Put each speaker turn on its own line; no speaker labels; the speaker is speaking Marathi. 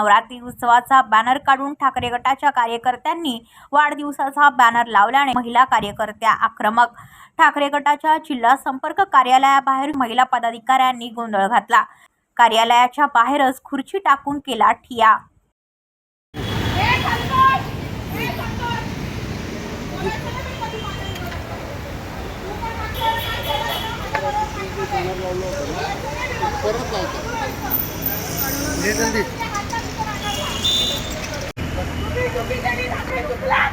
नवरात्री उत्सवाचा बॅनर काढून ठाकरे गटाच्या कार्यकर्त्यांनी वाढदिवसाचा बॅनर लावल्याने महिला कार्यकर्त्या आक्रमक. ठाकरे गटाच्या जिल्हा संपर्क कार्यालयाबाहेर महिला पदाधिकाऱ्यांनी गोंधळ घातला. कार्यालयाच्या बाहेरच खुर्ची टाकून केला ठिया.
परत लावतो हे जल्दी
तुम्ही चुकीचे ठाकरे चुकलात